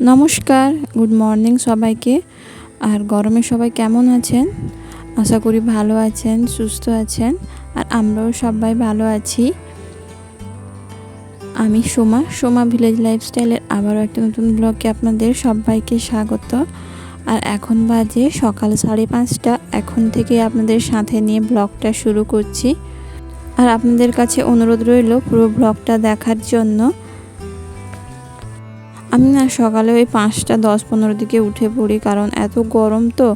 নমস্কার good morning সবাইকে। আর গরমে সবাই কেমন আছেন? আশা করি ভালো আছেন, সুস্থ আছেন, আর আমরাও সবাই ভালো আছি। আমি সোমা সোমা ভিলেজ লাইফস্টাইলের আবারও একটা নতুন ব্লগে আপনাদের সবাইকে স্বাগত। আর এখন বাজে সকাল সাড়ে পাঁচটা, এখন থেকে আপনাদের সাথে নিয়ে ব্লগটা শুরু করছি। আর আপনাদের কাছে অনুরোধ রইল পুরো ব্লগটা দেখার জন্য। আমি না সকালে ওই পাঁচটা, দশ, পনেরো দিকে উঠে পড়ি, কারণ এত গরম তো,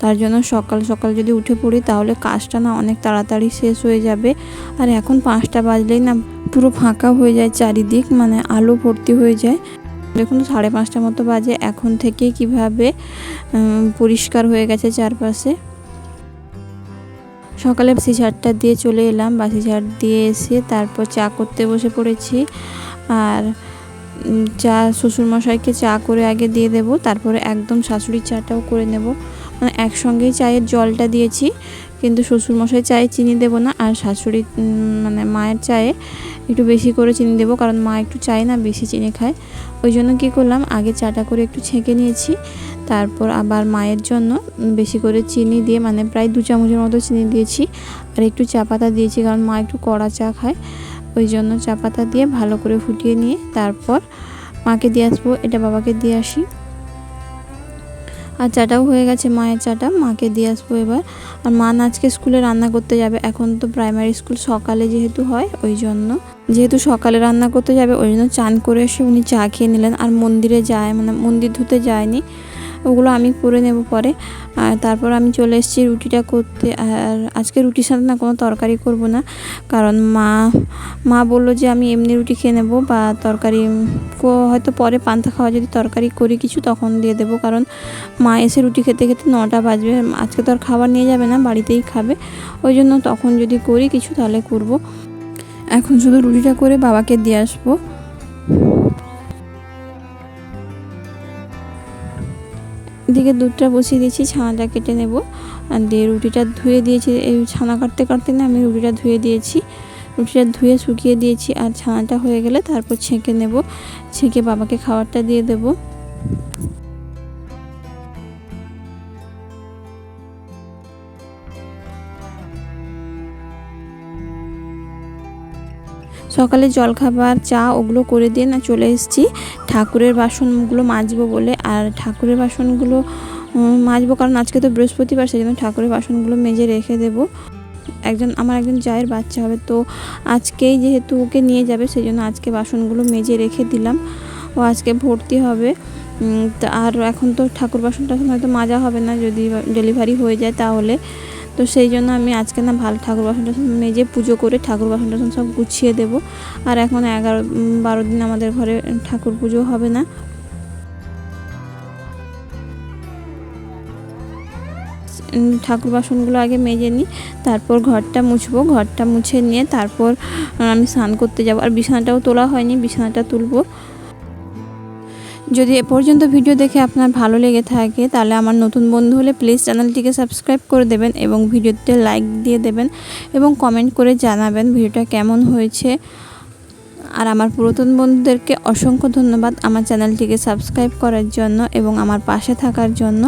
তার জন্য সকাল সকাল যদি উঠে পড়ি, তাহলে কাজটা না অনেক তাড়াতাড়ি শেষ হয়ে যাবে। আর এখন পাঁচটা বাজলেই না পুরো ফাঁকা হয়ে যায় চারিদিক মানে আলো ভর্তি হয়ে যায়। দেখুন, সাড়ে পাঁচটা মতো বাজে, এখন থেকে কীভাবে পরিষ্কার হয়ে গেছে চারপাশে। সকালে বাসি ঝাড়টা দিয়ে চলে এলাম, বাসি ঝাড় দিয়ে এসে তারপর চা করতে বসে পড়েছি। আর চা, শ্বশুরমশাইকে চা করে আগে দিয়ে দেব, তারপরে একদম শাশুড়ির চাটাও করে নেব। মানে একসঙ্গেই চায়ের জলটা দিয়েছি, কিন্তু শ্বশুরমশাই চায়ে চিনি দেবো না, আর শাশুড়ি মানে মায়ের চায়ে একটু বেশি করে চিনি দেবো, কারণ মা একটু চায় না, বেশি চিনি খায়। ওই জন্য কী করলাম, আগে চাটা করে একটু ছেঁকে নিয়েছি, তারপর আবার মায়ের জন্য বেশি করে চিনি দিয়ে মানে প্রায় দু চামচের মতো চিনি দিয়েছি, আর একটু চা পাতা দিয়েছি, কারণ মা একটু কড়া চা খায়। ওই জন্য চা পাতা দিয়ে ভালো করে ফুটিয়ে নিয়ে তারপর মাকে দিয়ে আসব, এটা বাবাকে দিয়ে আসি। আর চাটাও হয়ে গেছে, মায়ের চাটা, মাকে দিয়ে আসব এবার। আর মা আজকে স্কুলে রান্না করতে যাবে, এখন তো প্রাইমারি স্কুল সকালে যেহেতু হয়, ওই জন্য। যেহেতু সকালে রান্না করতে যাবে, ওই জন্য চান করে এসে উনি চা খেয়ে নিলেন। আর মন্দিরে যায় মানে মন্দির ধুতে যায়নি। ওগুলো আমি করে নেব পরে। আর তারপর আমি চলে এসেছি রুটিটা করতে। আর আজকে রুটির সাথে না কোনো তরকারি করব না। কারণ মা মা বলল যে আমি এমনি রুটি খেয়ে নেব বা তরকারি হয়তো পরে পান্তা খাওয়া যদি তরকারি করি কিছু তখন দিয়ে দেবো। কারণ মা এসে রুটি খেতে খেতে নটা বাজবে। আজকে তো আর খাবার নিয়ে যাবে না, বাড়িতেই খাবে। ওই জন্য তখন যদি করি কিছু তাহলে করব। এখন শুধু রুটিটা করে বাবাকে দিয়ে আসব। এদিকে দুধটা বসিয়ে দিয়েছি, ছানাটা কেটে নেব। আর দিয়ে রুটিটা ধুয়ে দিয়েছি, এই ছানা কাটতে কাটতে না আমি রুটিটা ধুয়ে দিয়েছি। রুটিটা ধুয়ে শুকিয়ে দিয়েছি আর ছানাটা হয়ে গেলে তারপর ছেঁকে নেব। ছেঁকে বাবাকে খাবারটা দিয়ে দেবো। সকালে জলখাবার চা ওগুলো করে দিয়ে না চলে এসেছি। ঠাকুরের বাসনগুলো মাজবো বলে আর ঠাকুরের বাসনগুলো মাজবো কারণ আজকে তো বৃহস্পতিবার, সেই জন্য ঠাকুরের বাসনগুলো মেজে রেখে দেব। একজন, আমার একজন জায়ের বাচ্চা হবে, তো আজকেই যেহেতু ওকে নিয়ে যাবে, সেই জন্য আজকে বাসনগুলো মেজে রেখে দিলাম। ও আজকে ভর্তি হবে। আর এখন তো ঠাকুর বাসন টাসন হয়তো মাজা হবে না, যদি ডেলিভারি হয়ে যায় তাহলে। তো সেই জন্য আমি আজকে না ভালো ঠাকুর বাসন টাসন মেজে পুজো করে ঠাকুর বাসন টাসন সব গুছিয়ে দেব। আর এখন এগারো বারো দিন আমাদের ঘরে ঠাকুর পুজো হবে না। ঠাকুর বাসনগুলো আগে মেজে নিই, তারপর ঘরটা মুছবো। ঘরটা মুছে নিয়ে তারপর আমি স্নান করতে যাব। আর বিছানাটাও তোলা হয়নি, বিছানাটা তুলবো। যদি এ পর্যন্ত ভিডিও দেখে আপনার ভালো লেগে থাকে, তাহলে আমার নতুন বন্ধু হলে প্লিজ চ্যানেলটিকে সাবস্ক্রাইব করে দেবেন এবং ভিডিওতে লাইক দিয়ে দেবেন এবং কমেন্ট করে জানাবেন ভিডিওটা কেমন হয়েছে। আর আমার পুরাতন বন্ধুদেরকে অসংখ্য ধন্যবাদ আমার চ্যানেলটিকে সাবস্ক্রাইব করার জন্য এবং আমার পাশে থাকার জন্য।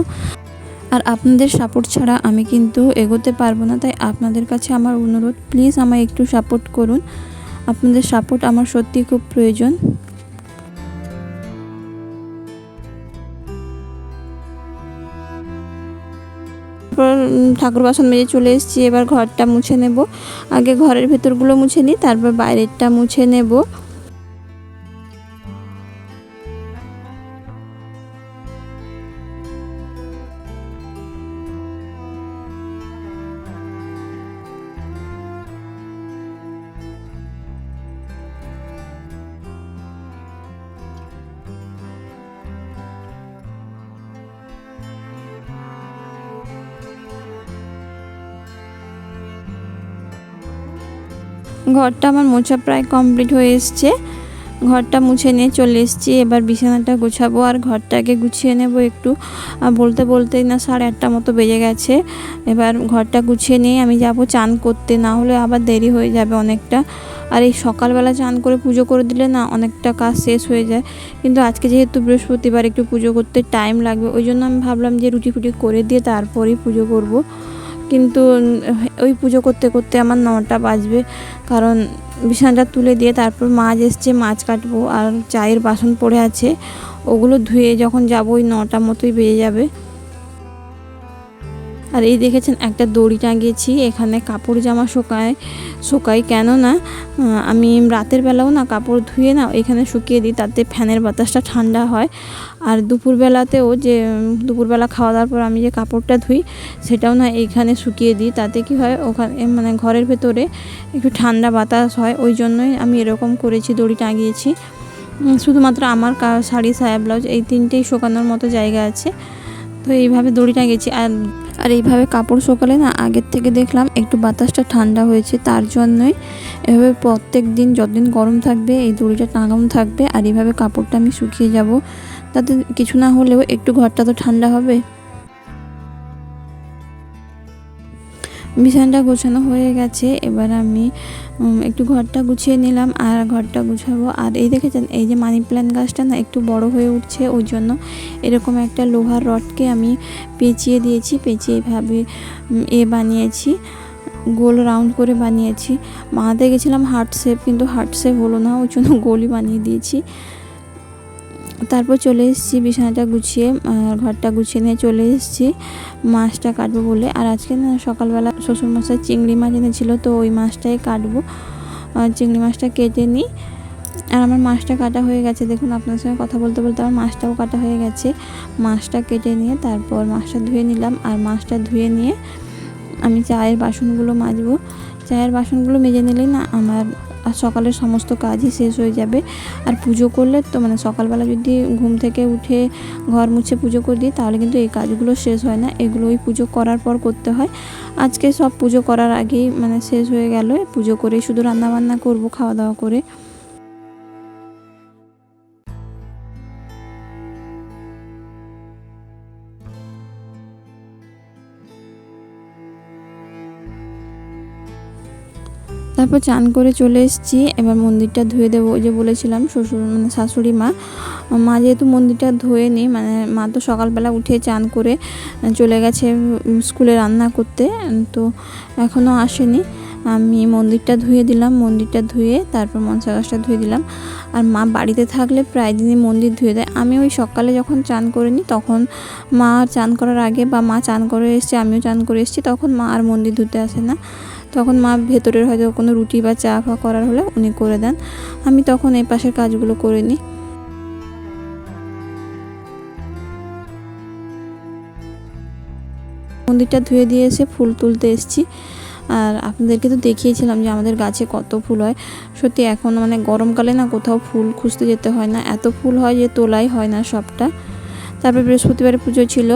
আর আপনাদের সাপোর্ট ছাড়া আমি কিন্তু এগোতে পারব না, তাই আপনাদের কাছে আমার অনুরোধ প্লিজ আমায় একটু সাপোর্ট করুন। আপনাদের সাপোর্ট আমার সত্যি খুব প্রয়োজন। তারপর ঠাকুর বাসন মেজে চলে এসেছি, এবার ঘরটা মুছে নেব। আগে ঘরের ভেতরগুলো মুছে নিই, তারপর বাইরেরটা মুছে নেব। ঘরটা আমার মোছা প্রায় কমপ্লিট হয়ে এসছে। ঘরটা মুছে নিয়ে চলে এসেছি। এবার বিছানাটা গোছাবো আর ঘরটাকে গুছিয়ে নেব একটু। বলতে বলতেই না, সাড়ে আটটা মতো বেজে গেছে। এবার ঘরটা গুছিয়ে নিয়ে আমি যাব চান করতে। না হলে আবার দেরি হয়ে যাবে অনেকটা। আর এই সকালবেলা চান করে পুজো করে দিলে না অনেকটা কাজ শেষ হয়ে যায়। কিন্তু আজকে যেহেতু বৃহস্পতিবার, একটু পুজো করতে টাইম লাগবে। ওই জন্য আমি ভাবলাম যে রুটি ফুটি করে দিয়ে তারপরেই পুজো করব। কিন্তু ওই পুজো করতে করতে আমার নটা বাজবে। কারণ বিছানাটা তুলে দিয়ে তারপর মাছ এসছে, মাছ কাটবো। আর চায়ের বাসন পড়ে আছে। ওগুলো ধুয়ে যখন যাব ওই নটা মতোই বেজে যাবে। আর এই দেখেছেন, একটা দড়ি টাঙিয়েছি, এখানে কাপড় জামা শুকায় শুকাই কেন না? আমি রাতের বেলাও না কাপড় ধুয়ে না এখানে শুকিয়ে দিই, তাতে ফ্যানের বাতাসটা ঠান্ডা হয়। আর দুপুরবেলাতেও যে, দুপুরবেলা খাওয়া দাওয়ার পর আমি যে কাপড়টা ধুই, সেটাও না এইখানে শুকিয়ে দিই। তাতে কি হয়, ওখানে মানে ঘরের ভেতরে একটু ঠান্ডা বাতাস হয়, ওই জন্যই আমি এরকম করেছি, দড়ি টাঙিয়েছি। শুধুমাত্র আমার শাড়ি সায়া ব্লাউজ এই তিনটেই শোকানোর মতো জায়গা আছে। তো এইভাবে দড়িটা গেছি। আর আর এইভাবে কাপড় সকালে না, আগের থেকে দেখলাম একটু বাতাসটা ঠান্ডা হয়েছে, তার জন্যই এভাবে প্রত্যেক দিন যতদিন গরম থাকবে, এই দড়িটা টাঙানো থাকবে, আর এইভাবে কাপড়টা আমি শুকিয়ে যাব। তাতে কিছু না হলেও একটু ঘরটা তো ঠান্ডা হবে। বিছানাটা গোছানো হয়ে গেছে। এবার আমি একটু ঘরটা গুছিয়ে নিলাম আর ঘরটা গুছাবো। আর এই দেখেছেন, এই যে মানি প্ল্যান্ট গাছটা না একটু বড় হয়ে উঠছে, ওই জন্য এরকম একটা লোহার রডকে আমি পেঁচিয়ে দিয়েছি, পেঁচিয়ে এভাবে এ বানিয়েছি, গোল রাউন্ড করে বানিয়েছি। বানাতে গেছিলাম হার্ট শেপ, কিন্তু হার্ট শেপ হলো না, ওই জন্য গোলই বানিয়ে দিয়েছি। তারপর চলে এসেছি, বিছানাটা গুছিয়ে ঘরটা গুছিয়ে নিয়ে চলে এসেছি। মাছটা কাটবো বলে। আর আজকে না সকালবেলা শ্বশুরমশাই চিংড়ি মাছ এনেছিল, তো ওই মাছটাই কাটবো। চিংড়ি মাছটা কেটে নিই। আর আমার মাছটা কাটা হয়ে গেছে। দেখুন আপনার সঙ্গে কথা বলতে বলতে আমার মাছটাও কাটা হয়ে গেছে। মাছটা কেটে নিয়ে তারপর মাছটা ধুয়ে নিলাম। আর মাছটা ধুয়ে নিয়ে আমি চায়ের বাসনগুলো মাজবো। চায়ের বাসনগুলো মেজে নিলেই না আমার আর সকালের সমস্ত কাজই শেষ হয়ে যাবে। আর পুজো করলে তো মানে সকালবেলা যদি ঘুম থেকে উঠে ঘর মুছে পুজো করে দিই, তাহলে কিন্তু এই কাজগুলো শেষ হয় না। এগুলো ওই পুজো করার পর করতে হয়। আজকে সব পুজো করার আগেই মানে শেষ হয়ে গেল। পুজো করে শুধু রান্নাবান্না করব করব, খাওয়া দাওয়া করে। তারপর চান করে চলে এসেছি। এবার মন্দিরটা ধুয়ে দেবো। ওই যে বলেছিলাম শ্বশুর মানে শাশুড়ি মা। মা যেহেতু মন্দিরটা ধুয়ে নি মানে মা তো সকালবেলা উঠে চান করে চলে গেছে স্কুলে রান্না করতে। তো এখনও আসেনি। আমি মন্দিরটা ধুয়ে দিলাম, মন্দিরটা ধুয়ে তারপর মনসা গাছটা ধুয়ে দিলাম। আর মা বাড়িতে থাকলে প্রায় দিনই মন্দির ধুয়ে দেয়। আমি ওই সকালে যখন চান করে নিই তখন মা চান করার আগে বা মা চান করে এসছে, আমিও চান করে এসেছি, তখন মা আর মন্দির ধুতে আসে না। তখন মা ভেতরের হয়তো কোনো রুটি বা চা ফা করার হলে উনি করে দেন। আমি তখন এই পাশের কাজগুলো করে নিই। মন্দিরটা ধুয়ে দিয়ে এসে ফুল তুলতে এসেছি। আর আপনাদেরকে তো দেখিয়েছিলাম যে আমাদের গাছে কত ফুল হয়। সত্যি এখন মানে গরমকালে না কোথাও ফুল খুঁজতে যেতে হয় না। এত ফুল হয় যে তোলাই হয় না সবটা। তারপর বৃহস্পতিবারে পুজো ছিল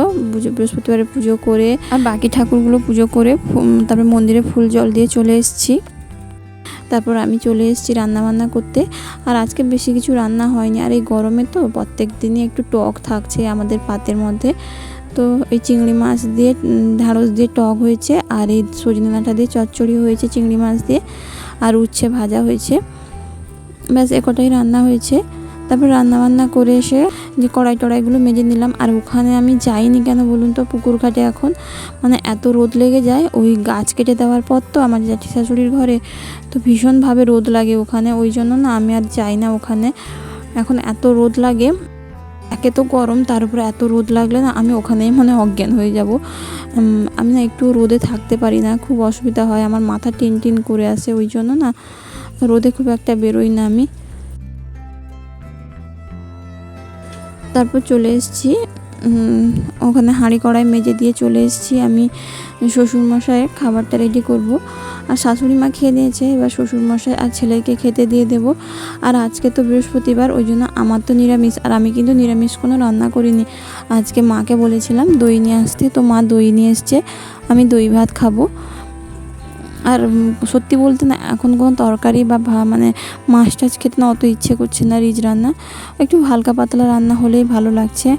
বৃহস্পতিবারে পুজো করে আর বাকি ঠাকুরগুলো পুজো করে তারপর মন্দিরে ফুল জল দিয়ে চলে এসেছি। তারপর আমি চলে এসেছি রান্না বান্না করতে। আর আজকে বেশি কিছু রান্না হয়নি। আর এই গরমে তো প্রত্যেক দিনই একটু টক থাকছে আমাদের পাতের মধ্যে। তো এই চিংড়ি মাছ দিয়ে উম, ঢ্যাঁড়স দিয়ে টক হয়েছে। আর এই সজনে ডাঁটা দিয়ে চচ্চড়ি হয়েছে চিংড়ি মাছ দিয়ে। আর উচ্ছে ভাজা হয়েছে। ব্যাস এ কটাই রান্না হয়েছে। তারপর রান্না বান্না করে এসে যে কড়াই টড়াইগুলো মেজে নিলাম। আর ওখানে আমি যাইনি কেন বলুন তো? পুকুর ঘাটে এখন। মানে এত রোদ লেগে যায়, ওই গাছ কেটে দেওয়ার পর তো আমার জ্যাঠি শাশুড়ির ঘরে তো ভীষণভাবে রোদ লাগে ওখানে। ওই জন্য না আমি আর যাই না ওখানে। এখন এত রোদ লাগে, একে তো গরম, তার উপরে এত রোদ লাগলে না আমি ওখানেই মানে অজ্ঞান হয়ে যাব। আমি না একটু রোদে থাকতে পারি না, খুব অসুবিধা হয়। আমার মাথা টিন টিন করে আসে, ওই জন্য না রোদে খুব একটা বেরোই না আমি। তারপর চলে এসেছি। ওখানে হাঁড়ি কড়াই মেজে দিয়ে চলে এসেছি। আমি শ্বশুরমশাইয়ের খাবারটা রেডি করব। আর শাশুড়ি মা খেয়ে নিয়েছে, এবার শ্বশুরমশাই আর ছেলেকে খেতে দিয়ে দেব। আর আজকে তো বৃহস্পতিবার, ওই জন্য আমার তো নিরামিষ, আর আমি কিন্তু নিরামিষ কোনো রান্না করিনি। আজকে মাকে বলেছিলাম দই নিয়ে আসতে, তো মা দই নিয়ে এসছে, আমি দই ভাত খাব। আর সত্যি বলতে না, এখন কোনো তরকারি বা মানে মাছ টাছ খেতে না অত ইচ্ছে করছে না রিজ রান্না। একটু হালকা পাতলা রান্না হলেই ভালো লাগছে।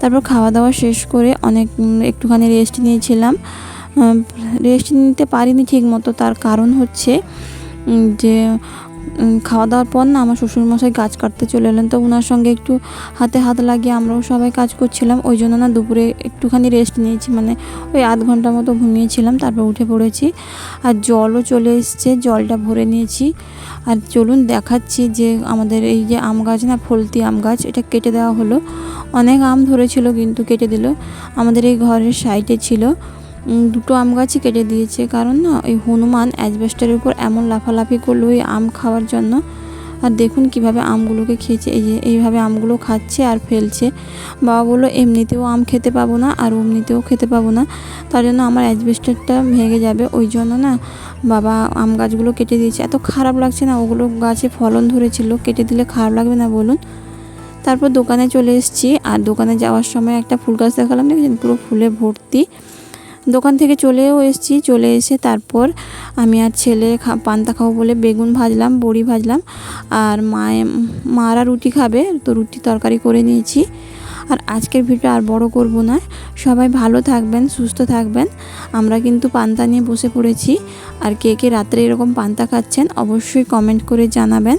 তারপর খাওয়া দাওয়া শেষ করে অনেক একটুখানি রেস্ট নিয়েছিলাম। রেস্ট নিতে পারিনি ঠিক মতো তার কারণ হচ্ছে যে খাওয়া দাওয়ার পর না আমার শ্বশুরমশাই গাছ কাটতে চলে এলেন, তো ওনার সঙ্গে একটু হাতে হাত লাগিয়ে আমরাও সবাই কাজ করছিলাম। ওই জন্য না দুপুরে একটুখানি রেস্ট নিয়েছি মানে ওই আধ ঘণ্টা মতো ঘুমিয়েছিলাম, তারপর উঠে পড়েছি। আর জলও চলে এসছে, জলটা ভরে নিয়েছি। আর চলুন দেখাচ্ছি যে আমাদের এই যে আম গাছ না, ফলতি আম গাছ, এটা কেটে দেওয়া হলো। অনেক আম ধরেছিল কিন্তু কেটে দিল। আমাদের এই ঘরের সাইডে ছিল। দুটো আম গাছই কেটে দিয়েছে। কারণ না, ওই হনুমান অ্যাজবেস্টারের উপর এমন লাফালাফি করল ওই আম খাওয়ার জন্য। আর দেখুন কীভাবে আমগুলোকে খেয়েছে। এই যে, এইভাবে আমগুলো খাচ্ছে আর ফেলছে। বাবা বলল, এমনিতেও আম খেতে পাবো না, আর অমনিতেও খেতে পাবো না। তার জন্য আমার অ্যাজবেস্টারটা ভেঙে যাবে। ওই জন্য না, বাবা আম গাছগুলো কেটে দিয়েছে। এত খারাপ লাগছে না, ওগুলো গাছে ফলন ধরেছিল। কেটে দিলে খারাপ লাগবে না, বলুন। তারপর দোকানে চলে এসেছি। আর দোকানে যাওয়ার সময় একটা ফুল গাছ দেখালাম, দেখেছেন? পুরো ফুলে ভর্তি। দোকান থেকে চলেও এসেছি, চলে এসে তারপর আমি আর ছেলে পান্তা খাব বলে বেগুন ভাজলাম, বড়ি ভাজলাম, আর মায়ে, মারা রুটি খাবে, তো রুটি তরকারি করে নিয়েছি। আর আজকের ভিডিও আর বড় করব না। সবাই ভালো থাকবেন, সুস্থ থাকবেন। আমরা কিন্তু পান্তা নিয়ে বসে পড়েছি। আর কে কে রাত্রে এরকম পান্তা খাচ্ছেন, অবশ্যই কমেন্ট করে জানাবেন।